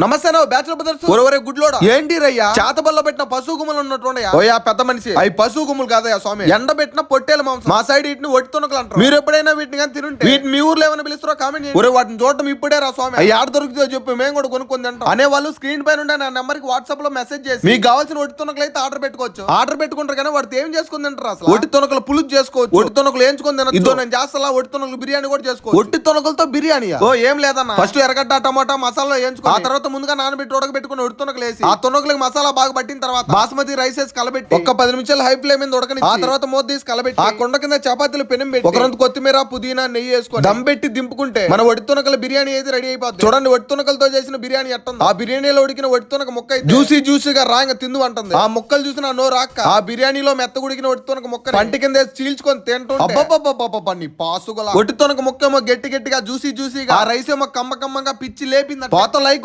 నమస్తే bachelor brothers. ఒరవరే గుడ్లోడా ఏంటి రయ్యా? చేతబల్ల పెట్టిన పశువు గుమ్మలు ఉన్నట్టున్నాయా ఓయా పెద్ద మనిషి. అవి పశువు గుమ్మలు కాదయ్యా స్వామి. ఎండ పెట్టిన పొట్టేల మాంసం. మా సైడ్ వీటిని ఒట్టి తునకలు అంటారు. మీరు ఎప్పుడైనా వీటిని కానీ తినుంటే? వీటిని మీ ఊర్లో ఏమైనా పిలుస్తారో కామెంట్ చేయండి. ఒరే వాటిని చూడటం ఇప్పుడే రా స్వామి. అవి ఆడ దొరుకుతుందో చెప్పి మేము కూడా కొనుక్కొని తింటాం. అనే వాళ్ళు స్క్రీన్ పైన ఉండే నా నెంబర్కి వాట్సాప్లో మెసేజ్ చేసి మీకు కావాల్సిన ఒట్టి తునకలు అయితే ఆర్డర్ పెట్టుకోవచ్చు. ఆర్డర్ పెట్టుకుంటారు కానీ వాటితో ఏం చేసుకుని తింటారు అసలు? ఒట్టి తునకలు పులుసు చేసుకోవచ్చు. ఒట్టి తునకలు తినచ్చు. ఇదో నేను చేస్తా ఒట్టి తునకలు బిర్యానీ కూడా చేసుకోవచ్చు. ఒట్టి తునకలతో బిర్యానీ ఓ ఏం లేదన్న. ఫస్ట్ ఎర్రగడ్డ టమాటా మసాలా వేయించుకో ఆ తర్వాత ముందుగా నానబెట్టి ఉడకబెట్టుకుని ఒడి తునకలు వేసి ఆ తునకలకు మసాలా బాగా పట్టిన తర్వాత బాస్మతి రైస్ వేసి కలబెట్టి ఒక పది నిమిషాలు హై ఫ్లేమ్ మీద ఉడకని ఆ తర్వాత మూత తీసి కలబెట్టి ఆ కొండ కింద చపాతీలు పెనం పెట్టి ఒక రొంత కొత్తిమీర పుదీనా నెయ్యి వేసుకొని దమ్ పెట్టి దింపుకుంటే మన ఒడి తునకల బిర్యానీ అయితే రెడీ అయిపోతుంది చూడండి ఒడి తునకలతో చేసిన బిర్యానీ ఎట్టుంది. ఆ బిర్యానీలో ఉడికిన ఒడి తునక ముక్క జ్యూసీ జ్యూసీగా రాంగ తిందు అంటుంది. ఆ ముక్కలు చూసిన నోరు రాక్క ఆ బిర్యానీలో మెత్త ఉడికిన తునక ముక్క పంటి కింద చీల్చుకొని తింటుంటే అబ్బబ్బబ్బబ్బబ్బ నీ పాసుగల. ఒట్టి తునక ముక్క ఏమో గట్టి గట్టిగా జ్యూసీ జ్యూసీగా ఆ రైస్ ఏమో కమ్మ కమ్మగా పిచ్చి లేపింది పోత లైక్